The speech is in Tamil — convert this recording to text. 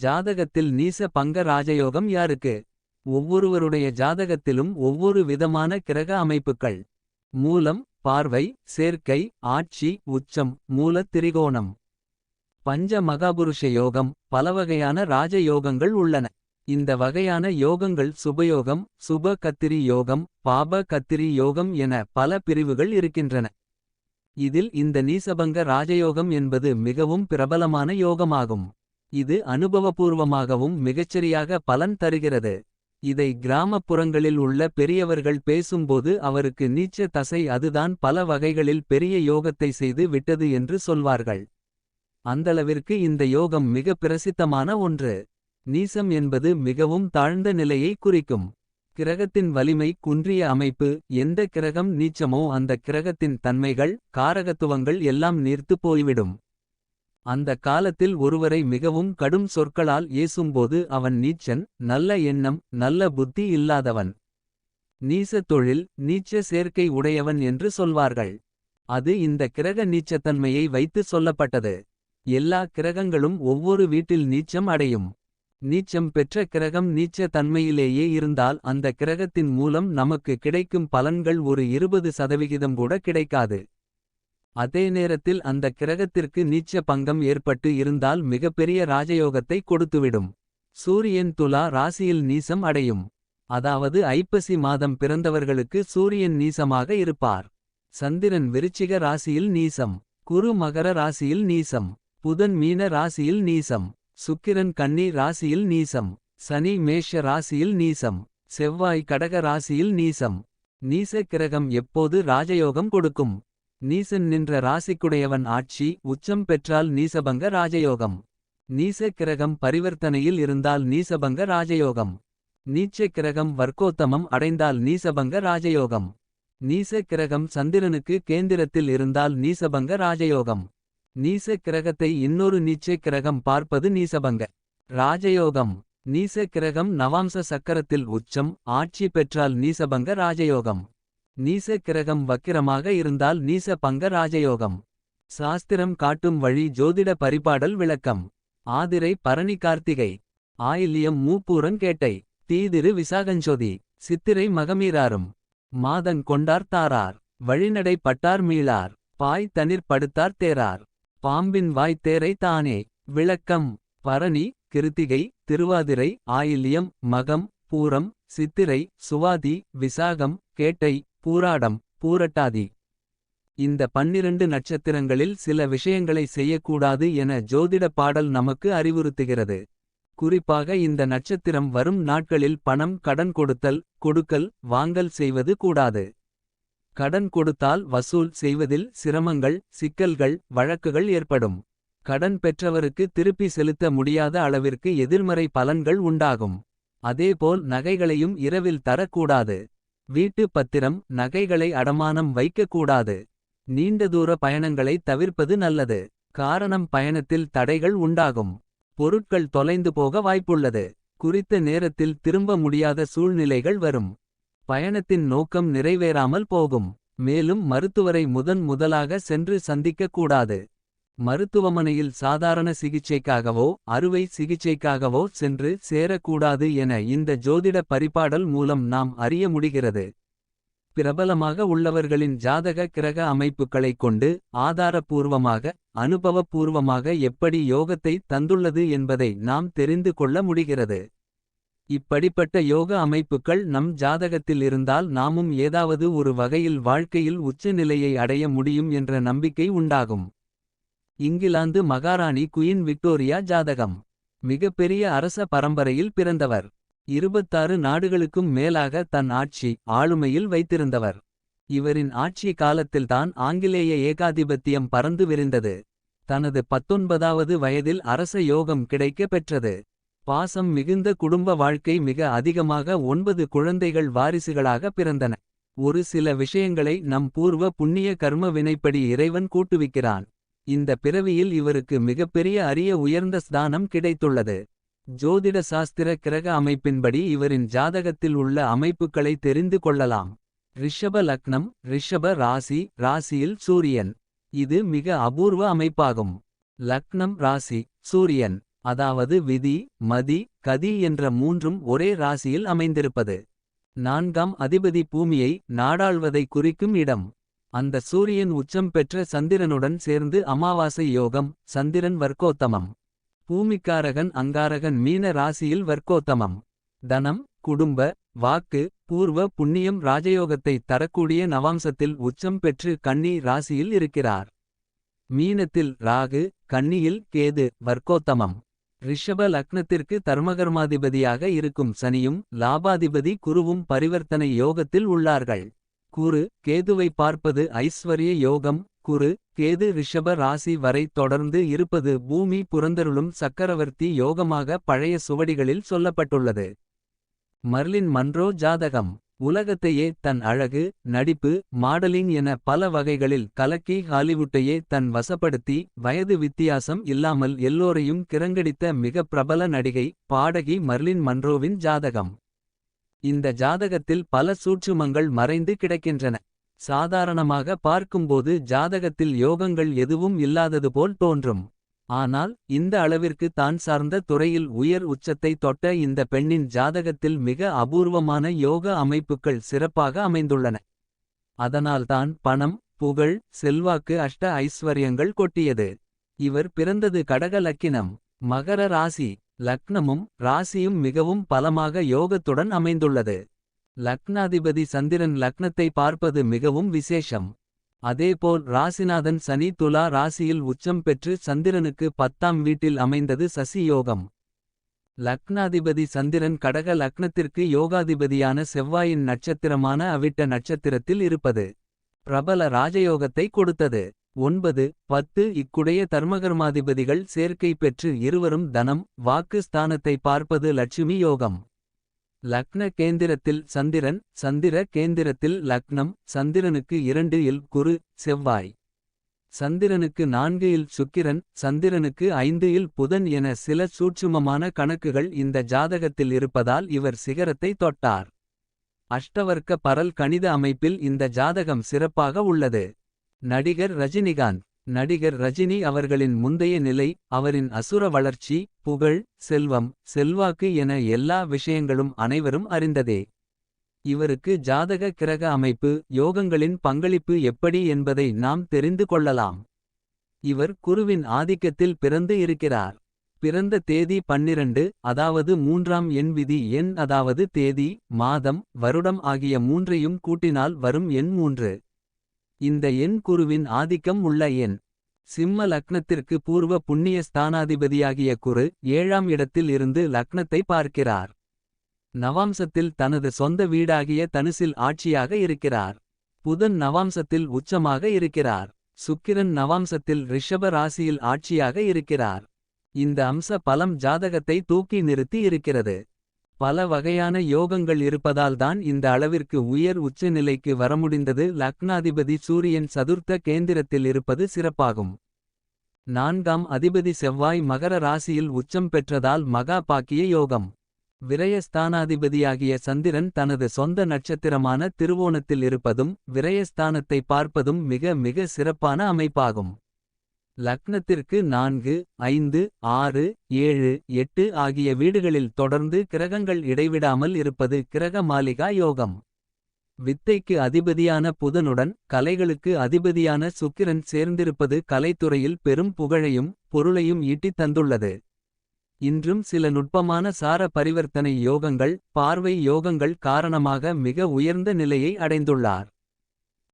ஜாதகத்தில் நீச பங்க ராஜயோகம் யாருக்கு? ஒவ்வொருவருடைய ஜாதகத்திலும் ஒவ்வொரு விதமான கிரக அமைப்புகள். மூலம் பார்வை சேர்க்கை ஆட்சி உச்சம் மூல திரிகோணம். பஞ்ச மகாபுருஷ யோகம் பலவகையான ராஜ யோகங்கள் உள்ளன. இந்த வகையான யோகங்கள் சுபயோகம் சுப கத்திரி யோகம் பாப கத்திரி யோகம் என பல பிரிவுகள் இருக்கின்றன. இதில் இந்த நீசபங்க ராஜயோகம் என்பது மிகவும் பிரபலமான யோகமாகும். இது அனுபவபூர்வமாகவும் மிகச்சரியாக பலன் தருகிறது. இதை கிராமப்புறங்களில் உள்ள பெரியவர்கள் பேசும்போது அவருக்கு நீச்ச தசை அதுதான் பல வகைகளில் பெரிய யோகத்தை செய்து விட்டது என்று சொல்வார்கள். அந்தளவிற்கு இந்த யோகம் மிக பிரசித்தமான ஒன்று. நீசம் என்பது மிகவும் தாழ்ந்த நிலையை குறிக்கும். கிரகத்தின் வலிமை குன்றிய அமைப்பு எந்த கிரகம் நீச்சமோ அந்த கிரகத்தின் தன்மைகள் காரகத்துவங்கள் எல்லாம் நீர்த்து போய்விடும். அந்த காலத்தில் ஒருவரை மிகவும் கடும் சொற்களால் ஏசும்போது அவன் நீச்சன் நல்ல எண்ணம் நல்ல புத்தி இல்லாதவன். நீச தொழில் நீச்ச சேர்க்கை உடையவன் என்று சொல்வார்கள். அது இந்த கிரக நீச்சத்தன்மையை வைத்து சொல்லப்பட்டது. எல்லா கிரகங்களும் ஒவ்வொரு வீட்டில் நீச்சம் அடையும். நீச்சம் பெற்ற கிரகம் நீச்ச தன்மையிலேயே இருந்தால் அந்த கிரகத்தின் மூலம் நமக்கு கிடைக்கும் பலன்கள் ஒரு இருபது சதவிகிதம் கூட கிடைக்காது. அதே நேரத்தில் அந்த கிரகத்திற்கு நீச்ச பங்கம் ஏற்பட்டு இருந்தால் மிகப்பெரிய ராஜயோகத்தை கொடுத்துவிடும். சூரியன் துலா ராசியில் நீசம் அடையும். அதாவது ஐப்பசி மாதம் பிறந்தவர்களுக்கு சூரியன் நீசமாக இருப்பார். சந்திரன் விருச்சிக ராசியில் நீசம். குரு மகர ராசியில் நீசம். புதன் மீன ராசியில் நீசம். சுக்கிரன் கன்னி ராசியில் நீசம். சனி மேஷ ராசியில் நீசம். செவ்வாய் கடக ராசியில் நீசம். நீச கிரகம் எப்போது ராஜயோகம் கொடுக்கும்? நீசன் நின்ற ராசிக்குடையவன் ஆட்சி உச்சம் பெற்றால் நீசபங்க ராஜயோகம். நீச கிரகம் பரிவர்த்தனையில் இருந்தால் நீசபங்க ராஜயோகம். நீச்ச கிரகம் வர்க்கோத்தமம் அடைந்தால் நீசபங்க ராஜயோகம். நீச கிரகம் சந்திரனுக்கு கேந்திரத்தில் இருந்தால் நீசபங்க ராஜயோகம். நீச கிரகத்தை இன்னொரு நீச்ச கிரகம் பார்ப்பது நீசபங்க. ராஜயோகம். நீச கிரகம் நவாம்ச சக்கரத்தில் உச்சம் ஆட்சி பெற்றால் நீசபங்க ராஜயோகம். நீச கிரகம் வக்கிரமாக இருந்தால் நீச பங்க ராஜயோகம். சாஸ்திரம் காட்டும் வழி ஜோதிட பரிபாடல் விளக்கம். ஆதிரை பரணி கார்த்திகை. ஆயில்யம் மூப்பூரன் கேட்டை. தீதிரு விசாகஞ்சோதி. சித்திரை மகமீராரும். மாதங் கொண்டார் தாரார். வழிநடை பட்டார் மீளார். பாய் தனிர் படுத்தார் தேரார். பாம்பின் வாய் தேரை தானே. விளக்கம். பரணி கிருத்திகை திருவாதிரை ஆயில்யம் மகம் பூரம் சித்திரை சுவாதி விசாகம் கேட்டை. பூராடம் பூரட்டாதி. இந்த பன்னிரண்டு நட்சத்திரங்களில் சில விஷயங்களை செய்யக்கூடாது என ஜோதிட பாடல் நமக்கு அறிவுறுத்துகிறது. குறிப்பாக இந்த நட்சத்திரம் வரும் நாட்களில் பணம் கடன் கொடுத்தல் கொடுக்கல் வாங்கல் செய்வது கூடாது. கடன் கொடுத்தால் வசூல் செய்வதில் சிரமங்கள் சிக்கல்கள் வழக்குகள் ஏற்படும். கடன் பெற்றவருக்கு திருப்பி செலுத்த முடியாத அளவிற்கு எதிர்மறை பலன்கள் உண்டாகும். அதேபோல் நகைகளையும் இரவில் தரக்கூடாது. வீட்டு பத்திரம் நகைகளை அடமானம் வைக்கக்கூடாது. நீண்ட தூர பயணங்களை தவிர்ப்பது நல்லது. காரணம் பயணத்தில் தடைகள் உண்டாகும். பொருட்கள் தொலைந்து போக வாய்ப்புள்ளது. குறித்த நேரத்தில் திரும்ப முடியாத சூழ்நிலைகள் வரும். பயணத்தின் நோக்கம் நிறைவேறாமல் போகும். மேலும் மருத்துவரை முதன் முதலாக சென்று சந்திக்கக் கூடாது. மருத்துவமனையில் சாதாரண சிகிச்சைக்காகவோ அறுவை சிகிச்சைக்காகவோ சென்று சேரக்கூடாது என இந்த ஜோதிட பரிபாடல் மூலம் நாம் அறிய முடிகிறது. பிரபலமாக உள்ளவர்களின் ஜாதக கிரக அமைப்புகளைக் கொண்டு ஆதாரபூர்வமாக அனுபவபூர்வமாக எப்படி யோகத்தை தந்துள்ளது என்பதை நாம் தெரிந்து கொள்ள முடிகிறது. இப்படிப்பட்ட யோக அமைப்புகள் நம் ஜாதகத்தில் இருந்தால் நாமும் ஏதாவது ஒரு வகையில் வாழ்க்கையில் உச்சநிலையை அடைய முடியும் என்ற நம்பிக்கை உண்டாகும். இங்கிலாந்து மகாராணி குயின் விக்டோரியா ஜாதகம். மிகப்பெரிய அரச பரம்பரையில் பிறந்தவர். இருபத்தாறு நாடுகளுக்கும் மேலாக தன் ஆட்சி ஆளுமையில் வைத்திருந்தவர். இவரின் ஆட்சி காலத்தில்தான் ஆங்கிலேய ஏகாதிபத்தியம் பறந்து விரிந்தது. தனது பத்தொன்பதாவது வயதில் அரச யோகம் கிடைக்க பெற்றது. பாசம் மிகுந்த குடும்ப வாழ்க்கை மிக அதிகமாக ஒன்பது குழந்தைகள் வாரிசுகளாக பிறந்தன. ஒரு சில விஷயங்களை நம் பூர்வ புண்ணிய கர்ம வினைப்படி இறைவன் கூட்டுவிக்கிறான். இந்த பிறவியில் இவருக்கு மிகப்பெரிய அரிய உயர்ந்த ஸ்தானம் கிடைத்துள்ளது. ஜோதிட சாஸ்திர கிரக அமைப்பின்படி இவரின் ஜாதகத்தில் உள்ள அமைப்புகளை தெரிந்து கொள்ளலாம். ரிஷப லக்னம் ரிஷப ராசி ராசியில் சூரியன். இது மிக அபூர்வ அமைப்பாகும். லக்னம் ராசி சூரியன். அதாவது விதி மதி கதி என்ற மூன்றும் ஒரே ராசியில் அமைந்திருப்பது. நான்காம் அதிபதி பூமியை நாடாள்வதை குறிக்கும் இடம். அந்த சூரியன் உச்சம் பெற்ற சந்திரனுடன் சேர்ந்து அமாவாசை யோகம் சந்திரன் வர்க்கோத்தமம். பூமிக்காரகன் அங்காரகன் மீன ராசியில் வர்க்கோத்தமம். தனம் குடும்ப வாக்கு பூர்வ புண்ணியம் ராஜயோகத்தை தரக்கூடிய நவாம்சத்தில் உச்சம் பெற்று கன்னி ராசியில் இருக்கிறார். மீனத்தில் ராகு கன்னியில் கேது வர்க்கோத்தமம். ரிஷப லக்னத்திற்கு தர்மகர்மாதிபதியாக இருக்கும் சனியும் லாபாதிபதி குருவும் பரிவர்த்தனை யோகத்தில் உள்ளார்கள். குரு கேதுவை பார்ப்பது ஐஸ்வர்ய யோகம். குரு கேது ரிஷப ராசி வரை தொடர்ந்து இருப்பது பூமி புரந்தருளும் சக்கரவர்த்தி யோகமாக பழைய சுவடிகளில் சொல்லப்பட்டுள்ளது. மர்லின் மன்றோ ஜாதகம். உலகத்தையே தன் அழகு நடிப்பு மாடலிங் என பல வகைகளில் கலக்கி ஹாலிவுட்டையே தன் வசப்படுத்தி வயது வித்தியாசம் இல்லாமல் எல்லோரையும் கிரங்கடித்த மிக பிரபல நடிகை பாடகி மர்லின் மன்றோவின் ஜாதகம். இந்த ஜாதகத்தில் பல சூட்சுமங்கள் மறைந்து கிடக்கின்றன. சாதாரணமாக பார்க்கும்போது ஜாதகத்தில் யோகங்கள் எதுவும் இல்லாதது போல் தோன்றும். ஆனால் இந்த அளவிற்கு தான் சார்ந்த துறையில் உயர் உச்சத்தை தொட்ட இந்த பெண்ணின் ஜாதகத்தில் மிக அபூர்வமான யோக அமைப்புகள் சிறப்பாக அமைந்துள்ளன. அதனால்தான் பணம் புகழ் செல்வாக்கு அஷ்ட ஐஸ்வர்யங்கள் கொட்டியது. இவர் பிறந்தது கடக லக்கினம் மகர ராசி. லக்னமும் ராசியும் மிகவும் பலமாக யோகத்துடன் அமைந்துள்ளது. லக்னாதிபதி சந்திரன் லக்னத்தை பார்ப்பது மிகவும் விசேஷம். அதேபோல் ராசிநாதன் சனி துலா ராசியில் உச்சம் பெற்று சந்திரனுக்கு பத்தாம் வீட்டில் அமைந்தது சசி யோகம். லக்னாதிபதி சந்திரன் கடக லக்னத்திற்கு யோகாதிபதியான செவ்வாயின் நட்சத்திரமான அவிட்ட நட்சத்திரத்தில் இருப்பது. பிரபல ராஜயோகத்தை கொடுத்தது. ஒன்பது பத்து இக்குடைய தர்மகர்மாதிபதிகள் சேர்க்கை பெற்று இருவரும் தனம் வாக்கு ஸ்தானத்தை பார்ப்பது லட்சுமி யோகம். லக்ன கேந்திரத்தில் சந்திரன் சந்திர கேந்திரத்தில் லக்னம் சந்திரனுக்கு இரண்டு இல் குரு செவ்வாய். சந்திரனுக்கு நான்கு இல் சுக்கிரன் சந்திரனுக்கு ஐந்து இல் புதன் என சில சூட்சுமமான கணக்குகள் இந்த ஜாதகத்தில் இருப்பதால் இவர் சிகரத்தை தொட்டார். அஷ்டவர்க்க பரல் கணித அமைப்பில் இந்த ஜாதகம் சிறப்பாக உள்ளது. நடிகர் ரஜினிகாந்த். நடிகர் ரஜினி அவர்களின் முந்தைய நிலை அவரின் அசுர வளர்ச்சி புகழ் செல்வம் செல்வாக்கு என எல்லா விஷயங்களும் அனைவரும் அறிந்ததே. இவருக்கு ஜாதக கிரக அமைப்பு யோகங்களின் பங்களிப்பு எப்படி என்பதை நாம் தெரிந்து கொள்ளலாம். இவர் குருவின் ஆதிக்கத்தில் பிறந்து இருக்கிறார். பிறந்த தேதி பன்னிரண்டு அதாவது மூன்றாம் எண் விதி எண் அதாவது தேதி மாதம் வருடம் ஆகிய மூன்றையும் கூட்டினால் வரும் எண் மூன்று. இந்த எண் குருவின் ஆதிக்கம் உள்ள எண் சிம்ம லக்னத்திற்கு பூர்வ புண்ணிய ஸ்தானாதிபதியாகிய குரு ஏழாம் இடத்தில் இருந்து லக்னத்தை பார்க்கிறார். நவாம்சத்தில் தனது சொந்த வீடாகிய தனுசில் ஆட்சியாக இருக்கிறார். புதன் நவாம்சத்தில் உச்சமாக இருக்கிறார். சுக்கிரன் நவாம்சத்தில் ரிஷப ராசியில் ஆட்சியாக இருக்கிறார். இந்த அம்ச பலம் ஜாதகத்தை தூக்கி நிறுத்தி இருக்கிறது. பல வகையான யோகங்கள் இருப்பதால்தான் இந்த அளவிற்கு உயர் உச்சநிலைக்கு வரமுடிந்தது. லக்னாதிபதி சூரியன் சதுர்த்த கேந்திரத்தில் இருப்பது சிறப்பாகும். நான்காம் அதிபதி செவ்வாய் மகர ராசியில் உச்சம் பெற்றதால் மகா பாக்கிய யோகம். விரயஸ்தானாதிபதியாகிய சந்திரன் தனது சொந்த நட்சத்திரமான திருவோணத்தில் இருப்பதும் விரயஸ்தானத்தை பார்ப்பதும் மிக மிக சிறப்பான அமைப்பாகும். லக்னத்திற்கு நான்கு ஐந்து ஆறு ஏழு எட்டு ஆகிய வீடுகளில் தொடர்ந்து கிரகங்கள் இடைவிடாமல் இருப்பது கிரக மாளிகா யோகம். வித்தைக்கு அதிபதியான புதனுடன் கலைகளுக்கு அதிபதியான சுக்கிரன் சேர்ந்திருப்பது கலைத்துறையில் பெரும் புகழையும் பொருளையும் ஈட்டித் தந்துள்ளது. இன்றும் சில நுட்பமான சார பரிவர்த்தனை யோகங்கள் பார்வை யோகங்கள் காரணமாக மிக உயர்ந்த நிலையை அடைந்துள்ளார்.